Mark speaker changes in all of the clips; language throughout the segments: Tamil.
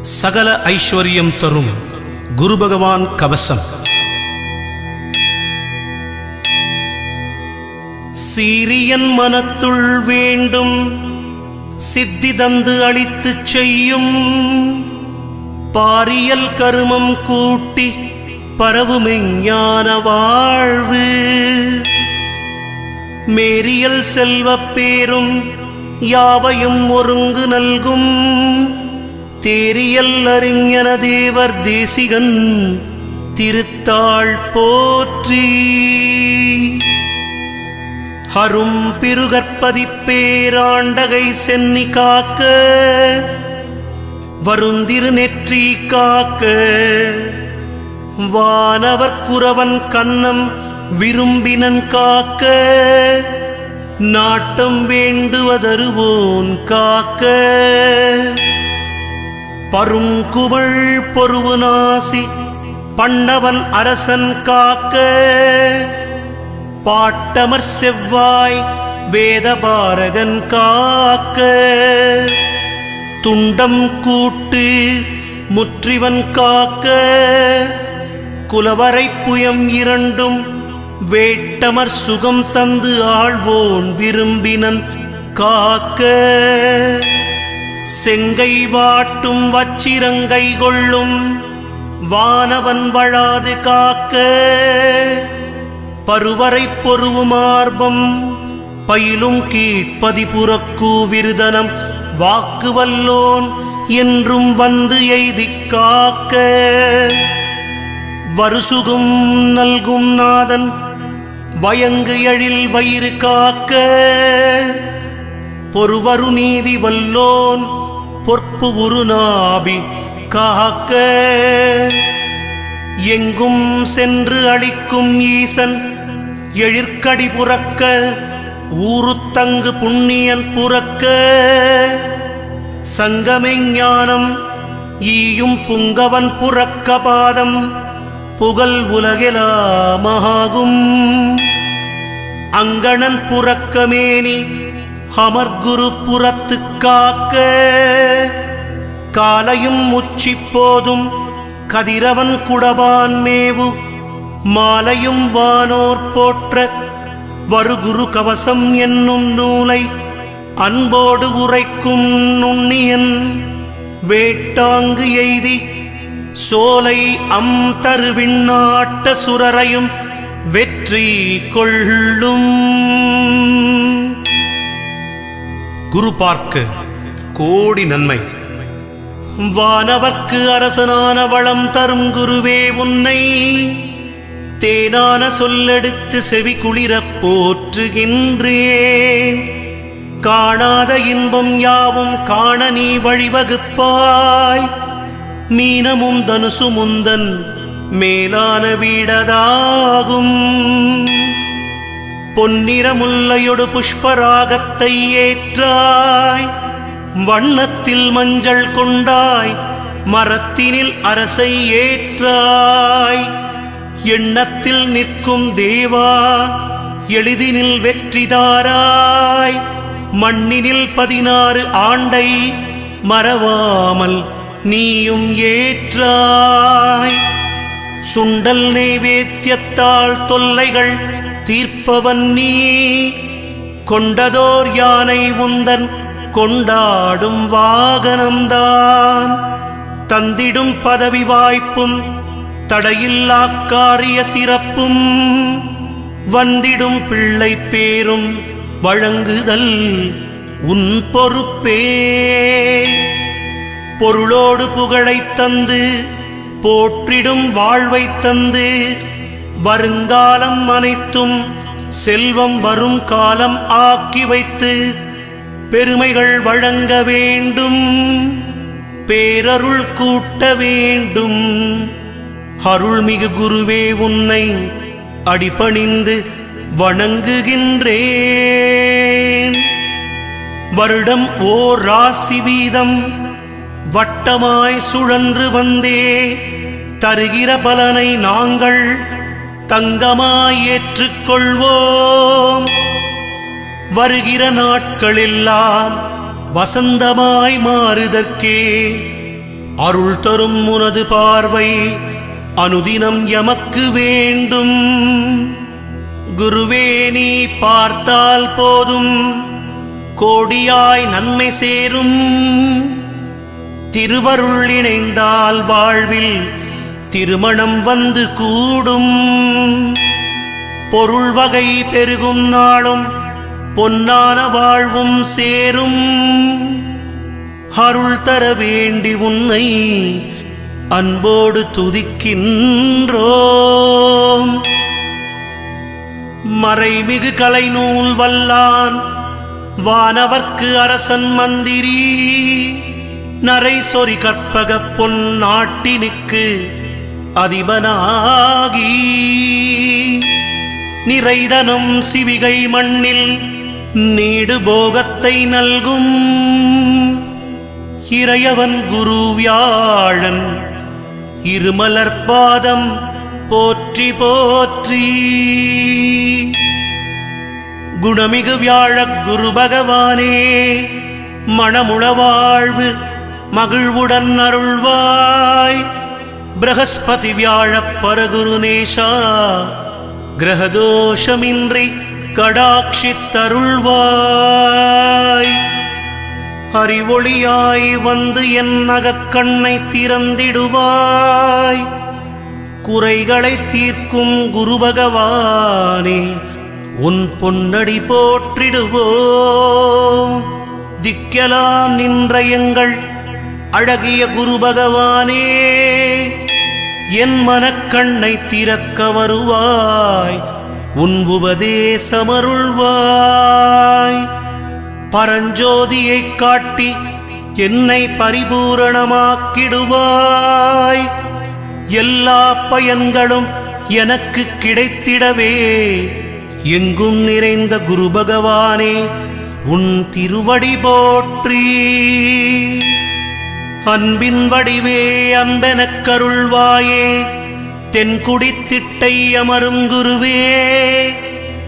Speaker 1: சகல ஐஸ்வர்யம் தரும் குரு பகவான் கவசம். சீரியன் மனத்துள் வேண்டும் சித்தி தந்து அளித்து செய்யும். பாரியல் கருமம் கூட்டி பரவுமெஞ்ஞான வாழ்வு. மேரியல் செல்வப் பேரும் யாவையும் ஒருங்கு நல்கும். தேரியல் அறிஞன தேவர் தேசிகன் திருத்தாள் போற்றி. அரும் பிருகற்பதிப்பேராண்டகை சென்னி காக்க வருந்திரு நெற்றி காக்க. வானவர் குறவன் கண்ணம் விரும்பினன் காக்க நாட்டம் வேண்டுவதருவோன் காக்க. பருங்குவள் பொருவு நாசி பண்ணவன் அரசன் காக்க. பாட்டமர் செவ்வாய் வேதபாரகன் காக்க. துண்டம் கூட்டு முற்றிவன் காக்க. குலவரை புயம் இரண்டும் வேட்டமர் சுகம் தந்து ஆழ்வோன் விரும்பினன் காக்க. செங்கை வாட்டும் வச்சிரங்கை கொள்ளும் வானவன் வழாது காக்க பருவரை பொருவுமார்பம் பயிலும் கீழ்ப்பதி புறக்கூ விருதனம் வாக்கு வல்லோன் என்றும் வந்து எய்தி காக்க. வருசுகும் நல்கும் நாதன் வயங்கு எழில் வயிறு காக்க. பொறுவரு நீதி வல்லோன் பொற்பு உருநாபி காக்க. எங்கும் சென்று அளிக்கும் ஈசன் எழிற்கடி புறக்க ஊருத்தங்கு புண்ணியன் புறக்க. சங்கமெஞ்ஞானம் ஈயும் புங்கவன் புறக்க பாதம் புகழ் உலகெலாமாகும் அங்கணன் புறக்கமேனி அமர்குரு புறத்து காக்க. காலையும் உச்சி போதும் கதிரவன் குடவான் மேவு. மாலையும் வானோர் போற்ற வருகுரு கவசம் என்னும் நூலை அன்போடு உரைக்கும் நுண்ணியன். வேட்டாங்கு எய்தி சோலை அம் தருவிண்ணாட்ட சுரரையும் வெற்றி கொள்ளும். குரு பார்க்க கோடி நன்மை. வானவர்க்கு அரசனான வளம் தரும் குருவே உன்னை. தேனான சொல்லெடுத்து செவி குளிரப் போற்றுகின்றேன். காணாத இன்பம் யாவும் காண நீ வழிவகுப்பாய். மீனமும் தனுசு முந்தன் மேலான வீடதாகும். பொன்னிறமுல்லையொடு புஷ்பராகத்தை ஏற்றாய். வண்ணத்தில் மஞ்சள் கொண்டாய் மரத்தினில் அரசை ஏற்றாய். எண்ணத்தில் நிற்கும் தேவா எளிதினில் வெற்றிதாராய் மண்ணினில் பதினாறு ஆண்டை மறவாமல் நீயும் ஏற்றாய். சுண்டல் நெய்வேத்தியத்தால் தொல்லைகள் தீர்ப்பவன் நீ. கொண்டதோர் யானை உந்தன் கொண்டாடும் வாகனம்தான். தந்திடும் பதவி வாய்ப்பும் தடையில்லா காரிய சிறப்பும். வந்திடும் பிள்ளை பேரும் வழங்குதல் உன் பொறுப்பே. பொருளோடு புகழைத் தந்து போற்றிடும் வாழ்வைத் தந்து வருங்காலம் அனைத்தும் செல்வம் வரும் காலம் ஆக்கி வைத்து பெருமைகள் வழங்க வேண்டும். பேரருள் கூட்ட வேண்டும். அருள்மிகு குருவே உன்னை அடிபணிந்து வணங்குகின்றேன். வருடம் ஓர் ராசி வீதம் வட்டமாய் சுழன்று வந்தே தருகிற பலனை நாங்கள் தங்கமாய் ஏற்றுக்கொள்வோம் வருகிற நாட்களெல்லாம் வசந்தமாய் மாறுதற்கே அருள் தரும் உனது பார்வை அனுதினம் எமக்கு வேண்டும். குருவே நீ பார்த்தால் போதும். கோடியாய் நன்மை சேரும். திருவருள் இணைந்தால் வாழ்வில் திருமணம் வந்து கூடும். பொருள் வகை பெருகும் நாளும் பொன்னான வாழ்வும் சேரும். அருள் தர வேண்டி உன்னை அன்போடு துதிக்கின்றோம். மறைமிகு கலை நூல் வல்லான் வானவர்க்கு அரசன் மந்திரி. நரை சொறி கற்பக பொன் நாட்டினுக்கு அதிபனாகி. நிறைதனும் சிவிகை மண்ணில் நீடு போகத்தை நல்கும். இறையவன் குரு வியாழன் இருமலர்பாதம் போற்றி போற்றி. குணமிகு வியாழக் குரு பகவானே மணமுளவாழ்வு மகிழ்வுடன் அருள்வாய். பிரகஸ்பதி வியாழப் பரகுருநேஷா கிரகதோஷமின்றி கடாட்சித்தருள்வாய். அறிவொளியாய் வந்து என் நகக்கண்ணை திறந்திடுவாய். குறைகளை தீர்க்கும் குரு பகவானே உன் பொன்னடி போற்றிடுவோம். திக்கலாம் நின்ற எங்கள் அழகிய குரு பகவானே. என் மனக்கண்ணை திறக்க வருவாய். உன் உபதேசமருள்வாய். பரஞ்சோதியைக் காட்டி என்னை பரிபூரணமாக்கிடுவாய். எல்லா பயன்களும் எனக்கு கிடைத்திடவே. எங்கும் நிறைந்த குரு பகவானே உன் திருவடி போற்றி. அன்பின் வடிவே அன்பெனக் கருள்வாயே தென்குடி திட்டை அமரும் குருவே.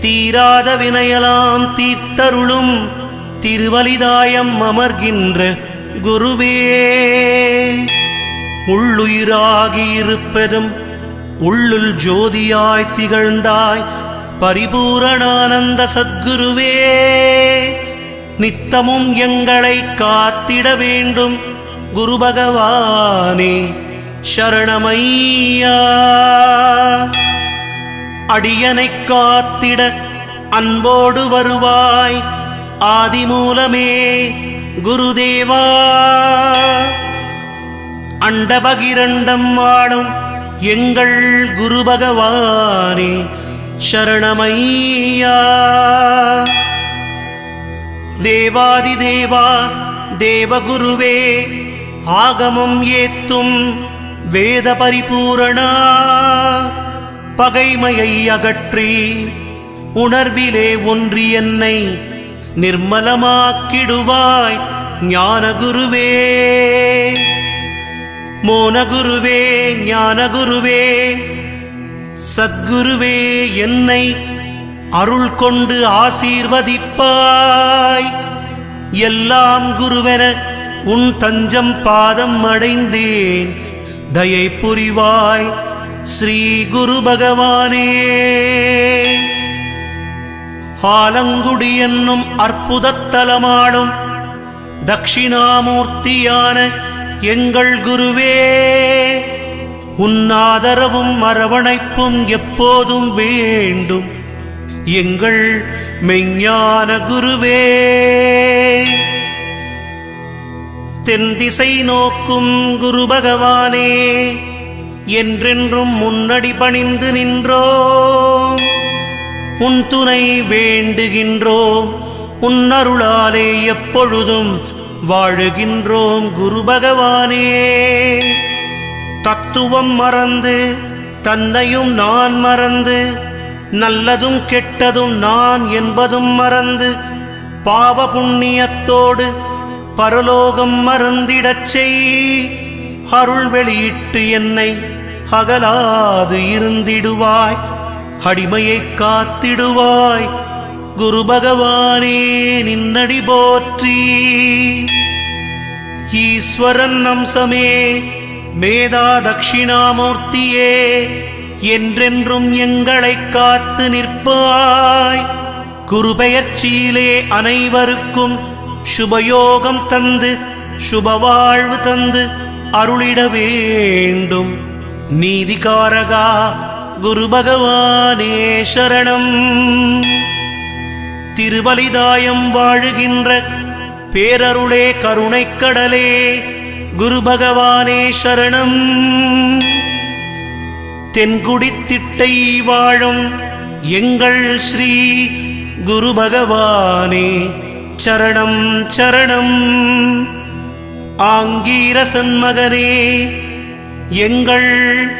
Speaker 1: தீராத வினையலாம் தீர்த்தருளும் திருவலிதாயம் அமர்கின்ற குருவே. உள்ளுயிராகி இருப்பதும் உள்ளுள் ஜோதியாய் திகழ்ந்தாய் பரிபூரணானந்த சத்குருவே. நித்தமும் எங்களை காத்திட வேண்டும் குரு பகவானே சரணமையா. அடியனை காத்திட அன்போடு வருவாய் ஆதிமூலமே குருதேவா. அண்டபகிரண்டம் வாழும் எங்கள் குரு பகவானே சரணமையா. தேவாதி தேவா தேவகுருவே ஆகமம் ஏத்தும் வேத பரிபூரணா பகைமையை அகற்றி உணர்விலே ஒன்றி என்னை நிர்மலமாக்கிடுவாய் ஞானகுருவே. மோனகுருவே ஞானகுருவே. சத்குருவே என்னை அருள் கொண்டு ஆசீர்வதிப்பாய். எல்லாம் குருவென உன் தஞ்சம் பாதம் அடைந்தேன். தயை புரிவாய் ஸ்ரீ குரு பகவானே. ஆலங்குடி என்னும் அற்புதத்தலமாடும் தட்சிணாமூர்த்தியான எங்கள் குருவே. உன்னாதரவும் அரவணைப்பும் எப்போதும் வேண்டும். எங்கள் மெஞ்ஞான குருவே. தென் திசை நோக்கும் குரு பகவானே என்றென்றும் முன்னடி பணிந்து நின்றோம். உன் துணை வேண்டுகின்றோம் உன் அருளாலே எப்பொழுதும் வாழுகின்றோம் குரு பகவானே. தத்துவம் மறந்து தன்னையும் நான் மறந்து நல்லதும் கெட்டதும் நான் என்பதும் மறந்து பாவ புண்ணியத்தோடு பரலோகம் மறந்திடச் செய். அருள் வெளியிட்டு என்னை அகலாது இருந்திடுவாய். அடிமையைக் காத்திடுவாய். குரு பகவானே நின்னடி போற்றி. ஈஸ்வரன் அம்சமே மேதா தட்சிணாமூர்த்தியே என்றென்றும் எங்களைக் காத்து நிற்பாய். குருபெயர்ச்சியிலே அனைவருக்கும் சுபயோகம் தந்து சுபவாழ்வு தந்து அருளிட வேண்டும். நீதிகாரகா குரு பகவானே சரணம். திருவலிதாயம் வாழுகின்ற பேரருளே கருணைக்கடலே குரு பகவானே சரணம். தென்குடித்திட்டை வாழும் எங்கள் ஸ்ரீ குரு பகவானே சரணம் சரணம். ஆங்கீரசன் மகனே எங்கள்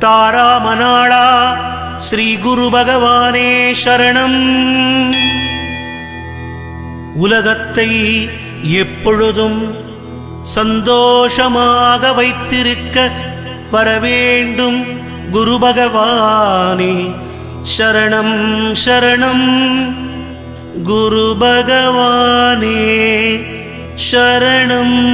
Speaker 1: தாராமநாளா ஸ்ரீ குரு பகவானே சரணம். உலகத்தை எப்பொழுதும் சந்தோஷமாக வைத்திருக்க வரவேண்டும் குரு பகவானே. சரணம் சரணம். குரு பகவானே சரணம்.